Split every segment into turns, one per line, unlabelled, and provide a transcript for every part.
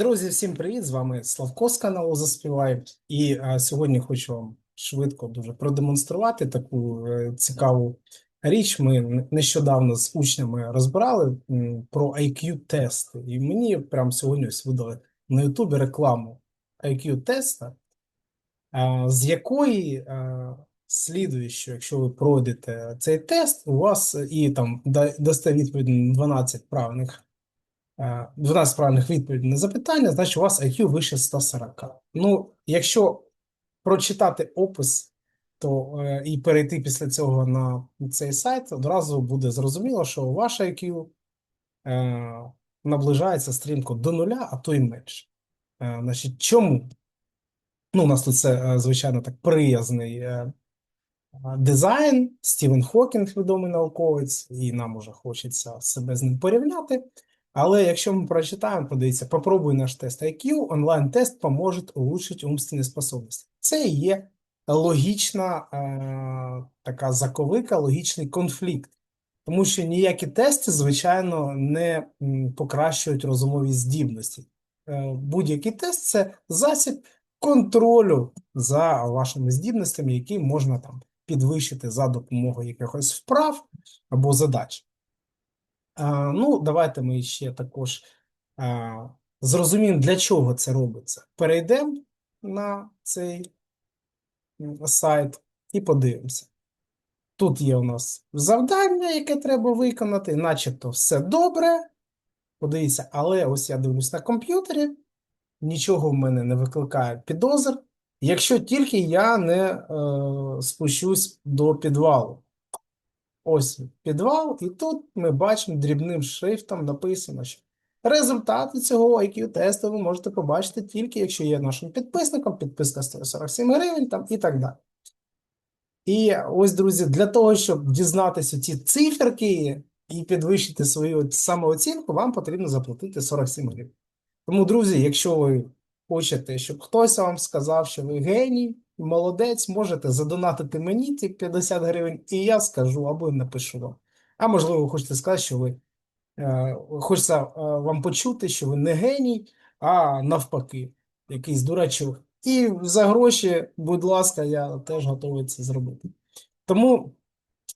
Друзі, всім привіт! З вами Славко з каналу Заспівай. І а, сьогодні хочу вам швидко дуже продемонструвати таку е, цікаву річ. Ми нещодавно з учнями розбирали м, про IQ-тести. І мені прямо сьогодні ось видали на Ютубі рекламу IQ-теста, а, з якої а, слідує, що якщо ви пройдете цей тест, у вас е, і там дасте відповідь на 12 правильних е, 12 правильних відповідей на запитання, значить у вас IQ вище 140. Ну, якщо прочитати опис, то е, і перейти після цього на цей сайт, одразу буде зрозуміло, що ваш IQ е, наближається стрімко до нуля, а то й менше. Е, значить, чому? Ну, у нас тут це, е, звичайно, так приязний е, е, дизайн. Стівен Хокінг, відомий науковець, і нам уже хочеться себе з ним порівняти. Але якщо ми прочитаємо, подивіться, попробуй наш тест IQ, онлайн-тест поможет улучшить умственні способності. Це є логічна е, така заковика, логічний конфлікт. Тому що ніякі тести, звичайно, не покращують розумові здібності. Е, Будь-який тест це засіб контролю за вашими здібностями, які можна там підвищити за допомогою якихось вправ або задач. А, ну, давайте ми ще також зрозуміємо, для чого це робиться. Перейдемо на цей сайт і подивимося. Тут є у нас завдання, яке треба виконати, начебто все добре. Подивіться, але ось я дивлюсь на комп'ютері, нічого в мене не викликає підозр, якщо тільки я не е, спущусь до підвалу. Ось підвал, і тут ми бачимо дрібним шрифтом написано, що результати цього IQ-тесту ви можете побачити тільки, якщо є нашим підписником, підписка стоїть 47 гривень там, і так далі. І ось, друзі, для того, щоб дізнатися ці циферки і підвищити свою самооцінку, вам потрібно заплатити 47 гривень. Тому, друзі, якщо ви хочете, щоб хтось вам сказав, що ви геній, молодець, можете задонатити мені ці 50 гривень, і я скажу або напишу вам. А можливо, хочете сказати, що ви е, хочеться е, вам почути, що ви не геній, а навпаки, якийсь дурачок. І за гроші, будь ласка, я теж готовий це зробити. Тому,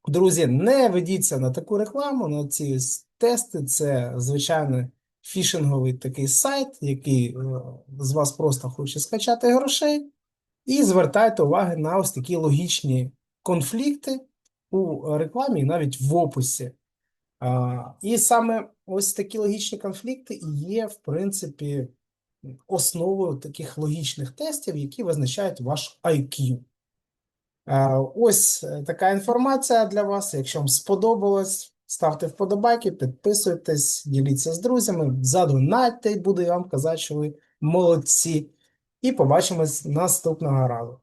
друзі, не ведіться на таку рекламу, на ці тести. Це звичайно фішинговий такий сайт, який е, з вас просто хоче скачати грошей. І звертайте уваги на ось такі логічні конфлікти у рекламі і навіть в описі. І саме ось такі логічні конфлікти є, в принципі, основою таких логічних тестів, які визначають ваш IQ. Ось е, така інформація для вас. Якщо вам сподобалось, ставте вподобайки, підписуйтесь, діліться з друзями, задонатьте, і буду я вам казати, що ви молодці. І побачимось наступного разу.